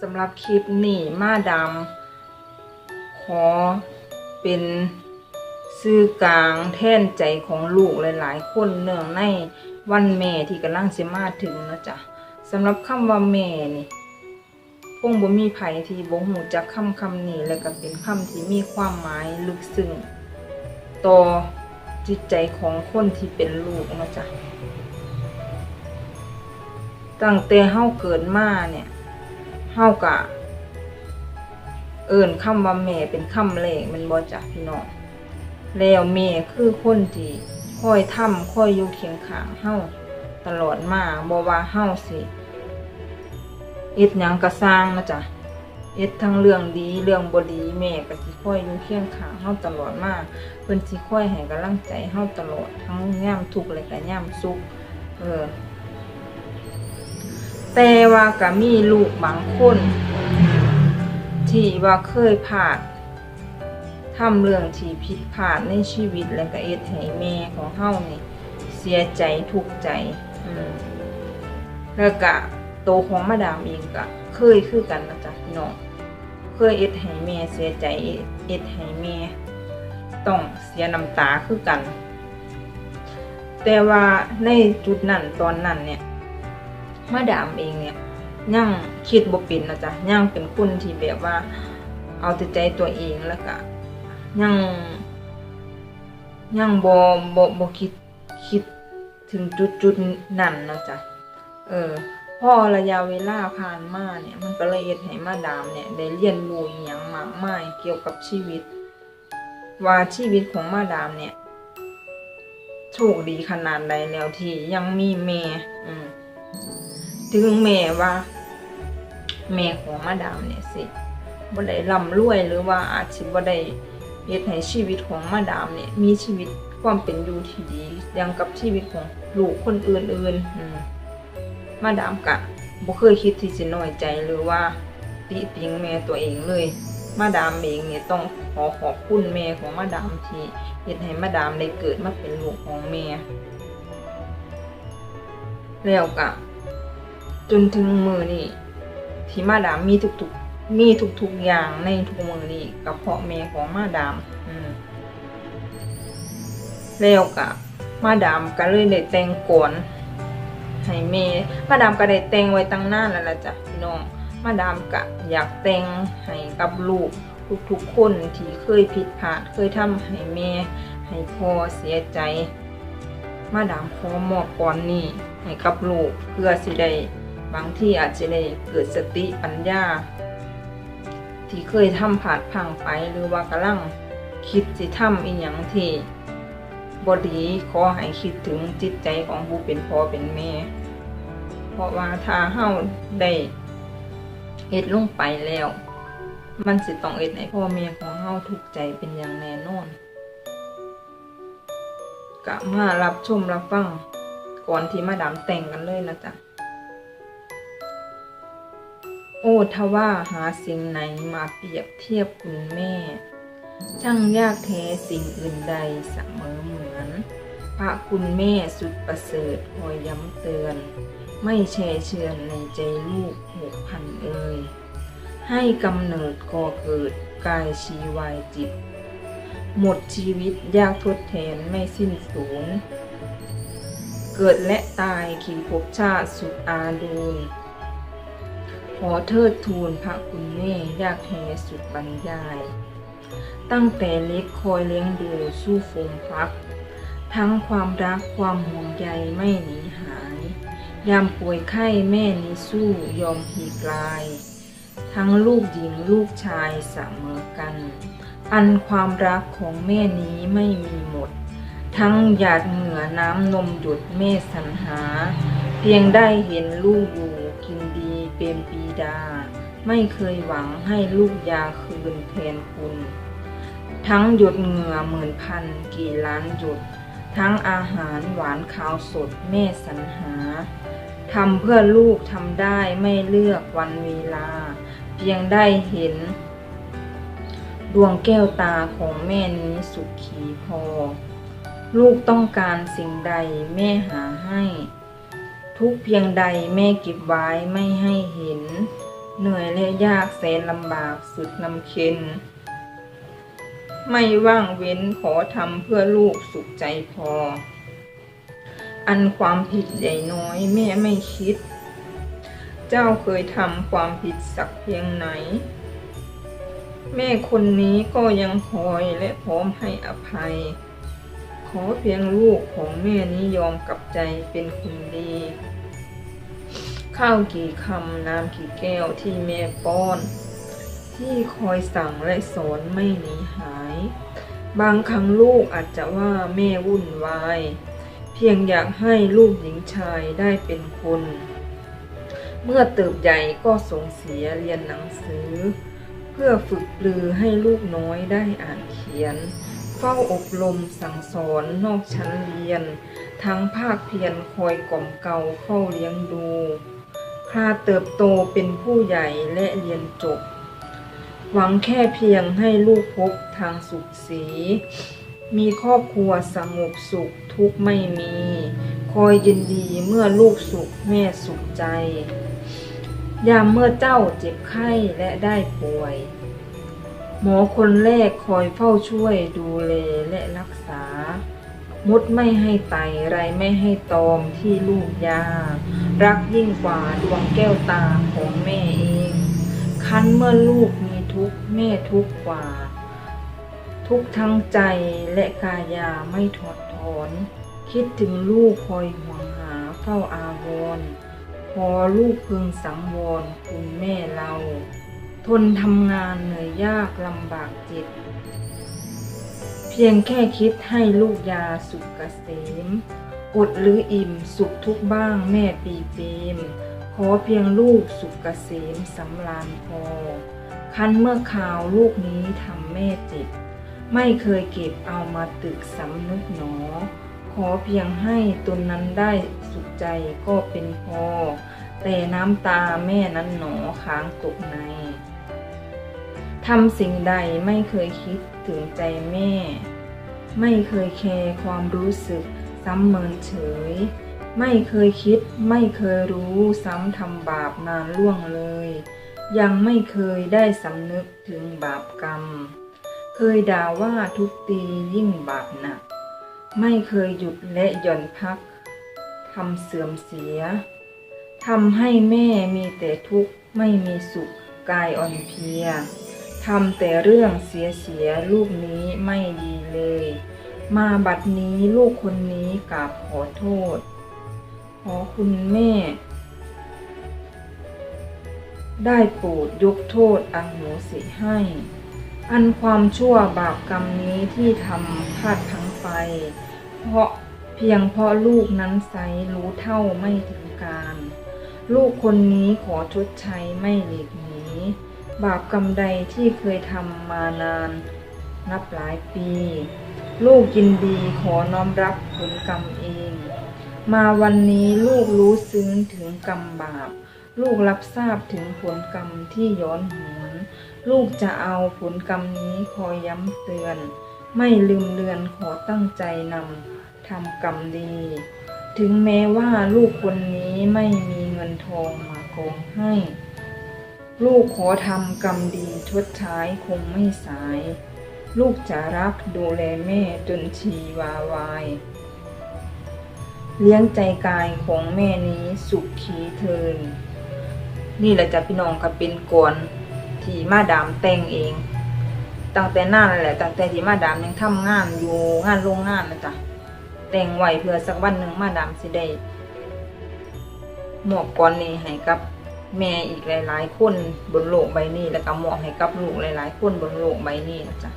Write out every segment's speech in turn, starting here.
สำหรับคลิปนี้มาดามขอเป็นสื่อกลางแท่นใจของลูกหลาย ๆ คนเนื่องในวันแม่ที่กำลังจะมาถึงนะจ๊ะสำหรับคำว่าแม่นี่คงบ่มีไผที่บ่ฮู้จักคำคำนี้แล้วก็เป็นคำที่มีความหมายลึกซึ้งต่อจิตใจของคนที่เป็นลูกนะจ๊ะตั้งแต่เฮาเกิดมาเนี่ย เฮากะเอิ่นคำว่าแม่เป็นคำแรกมันบ่จ้ะพี่น้องแล้วแม่คือคนที่คอยทำคอยอยู่เคียงข้างเฮาตลอดมาบ่ว่าเฮาสิเอ็ดหยังก็สร้างนะจ๊ะเอ็ดทั้งเรื่องดีเรื่องบดีแม่ก็สิคอยอยู่เคียงข้างเฮาตลอดมาเพิ่นสิคอยให้กำลังใจเฮาตลอดทั้งยามทุกข์และก็ยามสุขเออ แต่ว่าก็มีลูกบางคนที่ว่าเคยผ่านทำเรื่องที่ผิดพลาดในชีวิตแล้วก็เอ็ดให้แม่ของเฮานี่เสียใจทุกข์ใจแล้วก็โตของมาดามเองก็เคยคือกันนะจ๊ะพี่น้องเคยเอ็ดให้แม่เสียใจเอ็ดให้แม่ต้องเสียน้ำตาคือกัน แต่ว่าในจุดนั้นตอนนั้นเนี่ย มาดามเองเนี่ยยังคิดบ่เป็นนะจ๊ะยังเป็นคนที่แบบว่า เอาแต่ใจตัวเองแล้วก็ยังยังบ่บ่บ่คิดคิดถึงจุดจุดนั้นนะจ๊ะเออพอระยะเวลาผ่านมาเนี่ย มันก็เลยเฮ็ดให้มาดามเนี่ย ได้เรียนรู้อย่างมากมายเกี่ยวกับชีวิต ว่าชีวิตของมาดามเนี่ยโชคดีขนาดใดแล้วที่ยังมีแม่อืม ถึงแม่ว่า แม่ของมาดามเนี่ยสิบ่ได้ร่ำรวยหรือว่าอาจสิบ่ได้เฮ็ดให้ชีวิตของมาดามเนี่ย มีชีวิตความเป็นอยู่ที่ดีอย่างกับชีวิตของลูกคนอื่นๆอืมมาดามกะบ่เคยคิดที่จะน้อยใจหรือว่าติติงแม่ตัวเองเลย มาดามเองเนี่ยต้องขอขอบคุณแม่ของมาดามที่เฮ็ดให้มาดามได้เกิดมาเป็นลูกของแม่แล้วกะ จนถึงมือนี่ที่มาดามมีทุกๆ มีทุกๆอย่างในทุกมือนี่กับเพาะแม่ของมาดาม อืมแล้วกะมาดามก็เลยได้แต่งก่อนให้แม่มาดามก็ได้แต่งไว้ตั้งนานแล้วล่ะจ้ะพี่น้องมาดามกะอยากแต่งให้กับลูกทุกๆคนที่เคยผิดพลาดเคยทำให้แม่ให้พ่อเสียใจ มาดามขอมอบก่อนนี้ให้กับลูกเพื่อสิได้ บางที่อาจจะได้เกิดสติปัญญา ที่เคยทำผาดพังไปหรือว่ากำลังคิดสิทำอีหยังที่บดีขอให้คิดถึงจิตใจของผู้เป็นพ่อเป็นแม่ เพราะว่าถ้าเฮาได้เฮ็ดลงไปแล้ว มันสิต้องเอ็ดให้พ่อแม่ของเฮาทุกใจเป็นอย่างแน่นอนกะมารับชมรับฟังก่อนที่มาดามแต่งกันเลยนะจ๊ะ โอ้ทว่าหาสิ่งไหนมาเปรียบเทียบคุณแม่ ช่างยากแท้สิ่งอื่นใดเสมอเหมือน พระคุณแม่สุดประเสริฐคอยย้ำเตือน ไม่แช่เชือนในใจลูกหกพันเอ่ยให้กำเนิดก่อเกิดกายชีวายจิต หมดชีวิตยากทดแทนไม่สิ้นสูญเกิดและตายขี่ภพชาติสุดอาดูล ขอเทิดทูนพระคุณแม่ยากแท้สุดบรรยาย ตั้งแต่เล็กคอยเลี้ยงดูสู้ฟงพัก ทั้งความรักความห่วงใยไม่หนีหาย ยามป่วยไข้แม่นี้สู้ยอมพีกลาย ทั้งลูกหญิงลูกชายเสมอกัน อันความรักของแม่นี้ไม่มีหมด ทั้งหยาดเหงื่อน้ำนมหยดแม่สรรหา เพียงได้เห็นลูกอยู่กินดีเป็นปี ดา ไม่เคยหวังให้ลูกยาคืนแทนคุณ ทั้งหยดเหงื่อหมื่นพันกี่ล้านหยด ทั้งอาหารหวานข้าวสดแม่สรรหาทำเพื่อลูกทำได้ไม่เลือกวันเวลา เพียงได้เห็น ดวงแก้วตาของแม่นี้สุขขีพอ ลูกต้องการสิ่งใดแม่หาให้ ทุกเพียงใดแม่เก็บไว้ไม่ให้เห็น เหนื่อยและยากแสนลำบากสุดลำเค็น ไม่ว่างเว้นขอทำเพื่อลูกสุขใจพอ อันความผิดใหญ่น้อยแม่ไม่คิด เจ้าเคยทำความผิดสักเพียงไหน แม่คนนี้ก็ยังคอยและพร้อมให้อภัย ขอเพียงลูกของแม่นี้ยอมกลับใจเป็นคนดี ข้าวกี่คำน้ำกี่แก้วที่แม่ป้อน ที่คอยสั่งและสอนไม่หนีหาย บางครั้งลูกอาจจะว่าแม่วุ่นวาย เพียงอยากให้ลูกหญิงชายได้เป็นคน เมื่อเติบใหญ่ก็ส่งเสียเรียนหนังสือ เพื่อฝึกปลือให้ลูกน้อยได้อ่านเขียน เฝ้าอบรมสั่งสอนนอกชั้นเรียน ทั้งภาคเพียรคอยกล่อมเกลาเฝ้าเลี้ยงดูคลาเติบโตเป็นผู้ใหญ่และเรียนจบ หวังแค่เพียงให้ลูกพบทางสุขสี มีครอบครัวสงบสุขทุกไม่มี คอยยินดีเมื่อลูกสุขแม่สุขใจ ยามเมื่อเจ้าเจ็บไข้และได้ป่วย หมอคนแรกคอยเฝ้าช่วยดูแลและรักษา มดไม่ให้ไตไรไม่ให้ตอมที่ลูกยา รักยิ่งกว่าดวงแก้วตาของแม่เอง คันเมื่อลูกมีทุกข์แม่ทุกข์กว่า ทุกข์ทั้งใจและกายาไม่ถอดถอน คิดถึงลูกคอยห่วงหาเฝ้าอาวรพอลูกพึงสังวรคุณแม่เรา ทนทำงานเหนื่อยยากลำบากจิต เพียงแค่คิดให้ลูกยาสุขเกษมอดหรืออิ่มสุขทุกบ้างแม่ปีเปมขอเพียงลูกสุขเกษมสำราญพอ คันเมื่อข่าวลูกนี้ทำแม่เจ็บไม่เคยเก็บเอามาตึกสำนึกหนอ ขอเพียงให้ตนนั้นได้สุขใจก็เป็นพอ แต่น้ำตาแม่นั้นหนอค้างตกใน ทำสิ่งใดไม่เคยคิดถึงใจแม่ ไม่เคยแคร์ความรู้สึกซ้ำเมินเฉย ไม่เคยคิดไม่เคยรู้ซ้ำทำบาปนานล่วงเลย ยังไม่เคยได้สำนึกถึงบาปกรรม เคยด่าว่าทุกตียิ่งบาปหนัก ไม่เคยหยุดและหย่อนพักทำเสื่อมเสียทำให้แม่มีแต่ทุกข์ไม่มีสุขกายอ่อนเพลีย ทำแต่เรื่องเสียเสียลูกนี้ไม่ดีเลย มาบัดนี้ลูกคนนี้กราบขอโทษ ขอคุณแม่ ได้โปรดยกโทษอโหสิให้ อันความชั่วบาปกรรมนี้ที่ทำพลาดพลังไป เพราะเพียงเพราะลูกนั้นไซรู้เท่าไม่ถึงการ ลูกคนนี้ขอชดใช้ไม่หลีกหนี บาปกรรมใดที่เคยทำมานาน นับหลายปี ลูกยินดีขอน้อมรับผลกรรมเอง มาวันนี้ลูกรู้ซึ้งถึงกรรมบาป ลูกรับทราบถึงผลกรรมที่ย้อนหวนลูกจะเอาผลกรรมนี้คอยย้ำเตือน ไม่ลืมเลือนขอตั้งใจนำทำกรรมดี ถึงแม้ว่าลูกคนนี้ไม่มีเงินทองมาโกงให้ ลูกขอทำกรรมดีชดใช้คงไม่สาย ลูกจะรักดูแลแม่จนชีวาวาย เลี้ยงใจกายของแม่นี้สุขขีเทิน นี่แหละจ้ะพี่น้องก็เป็นกวนที่มาดามแต่งเอง ตั้งแต่นานแหละตั้งแต่ที่มาดามยังทำงานอยู่งานโรงงานนะจ๊ะแต่งไว้เพื่อสักวันหนึ่งมาดามสิได้หมอบกวนนี้ให้กับ แม่อีกหลาย ๆ คนบนโลกใบนี้ แล้วก็มอบให้กับลูกหลาย ๆ คนบนโลกใบนี้นะจ๊ะ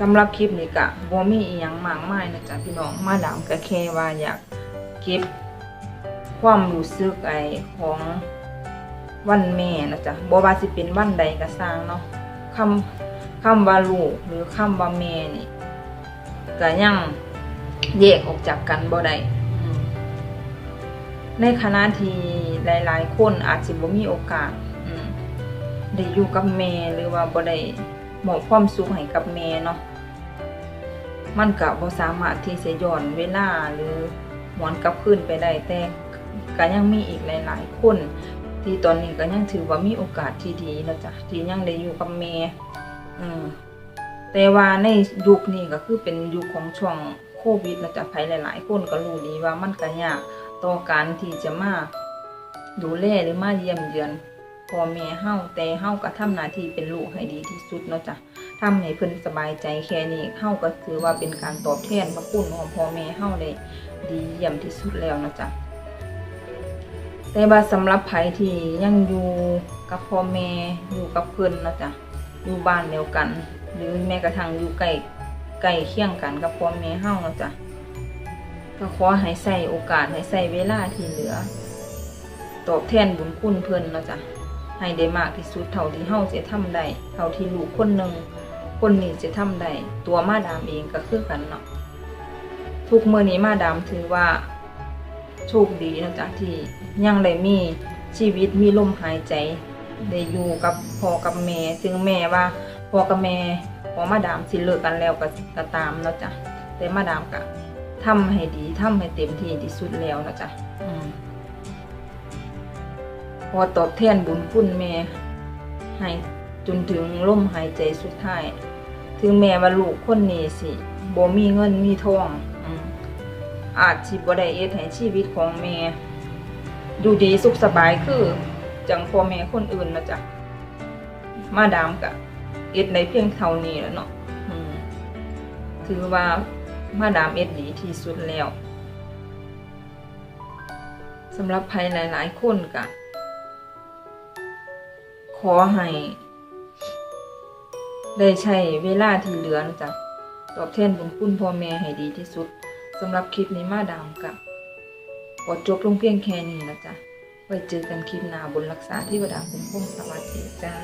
สำหรับคลิปนี้ก็บ่มีอีหยังมากมายนะจ๊ะพี่น้องมาดามก็แค่ว่าอยากเก็บความรู้สึกไอของวันแม่นะจ๊ะบ่ว่าสิเป็นวันใดก็สร้างเนาะคำคำว่าลูกหรือคำว่าแม่นี่ก็ยังแยกออกจากกันบ่ได้ ในขณะที่หลาย ๆ คนอาจสิบ่มีโอกาสได้อยู่กับแม่หรือว่าบ่ได้มอบความสุขให้กับแม่เนาะมันก็บ่สามารถที่จะย้อนเวลาหรือหวนกลับคืนไปได้แต่ก็ยังมีอีกหลาย ๆ คน ที่ตอนนี้ก็ยังถือว่ามีโอกาสที่ดีนะจ๊ะที่ยังได้อยู่กับแม่อืมแต่ว่าในยุคนี้ก็คือเป็นยุคของช่วงโควิดนะจ๊ะใครหลาย ๆ คนก็รู้ดีว่ามันก็ยาก ต่อการที่จะมาดูแลหรือมาเยี่ยมเยือนพ่อแม่เฮาแต่เฮาก็ทำหน้าที่เป็นลูกให้ดีที่สุดเนาะจ๊ะทำให้เพิ่นสบายใจแค่นี้เฮาก็ถือว่าเป็นการตอบแทนพระคุณของพ่อแม่เฮาได้ดีเยี่ยมที่สุดแล้วนะจ๊ะแต่ว่าสำหรับไผที่ยังอยู่กับพ่อแม่อยู่กับเพิ่นเนาะจ๊ะอยู่บ้านเดียวกัน หรือแม้กระทั่งอยู่ใกล้ใกล้เคียงกันกับพ่อแม่เฮาเนาะจ๊ะ ก็ขอให้ใส่โอกาสให้ใส่เวลาที่เหลือ ตอบแทนบุญคุณเพิ่อนเนาะจ๊ะให้ได้มากที่สุดเท่าที่เฮาจะทำได้เท่าที่ลูกคนหนึ่งคนนี้จะทำได้ตัวมาดามเองก็คือกันเนาะทุกเมื้อนี้มาดามถือว่าโชคดีนะจ๊ะที่ยังได้มีชีวิตมีลมหายใจได้อยู่กับพ่อกับแม่ถึงแม่ว่าพ่อกับแม่ของมาดามสิเลิกกันแล้วก็กตามเนาะจ๊ะแต่มาดามก็ ทำให้ดีทำให้เต็มที่ที่สุดแล้วนะจ๊ะอืมพอตอบแทนบุญคุณแม่ให้จนถึงลมหายใจสุดท้าย ถึงแม้ว่าลูกคนนี้สิบ่มีเงินมีทองอืมอาจสิบ่ได้เอ็ดให้ชีวิตของแม่อยู่ดีสุขสบายคือ จังพ่อแม่คนอื่นนะจ๊ะมาดามกะเอ็ดในเพียงเท่านี้แล้วเนาะอืมถือว่า มาดามเอ็ดดีที่สุดแล้วสำหรับภัยหลายๆคนกะขอให้ ได้ใช้เวลาที่เหลือนะจ๊ะตอบแทนบุญคุณพ่อแม่ให้ดีที่สุดสำหรับคลิปนี้มาดามกับกดจบลงเพียงแค่นี้นะจ๊ะไว้เจอกันคลิปหน้าบนรักษาที่วดาคุณพุ่มสวัสดีจ้า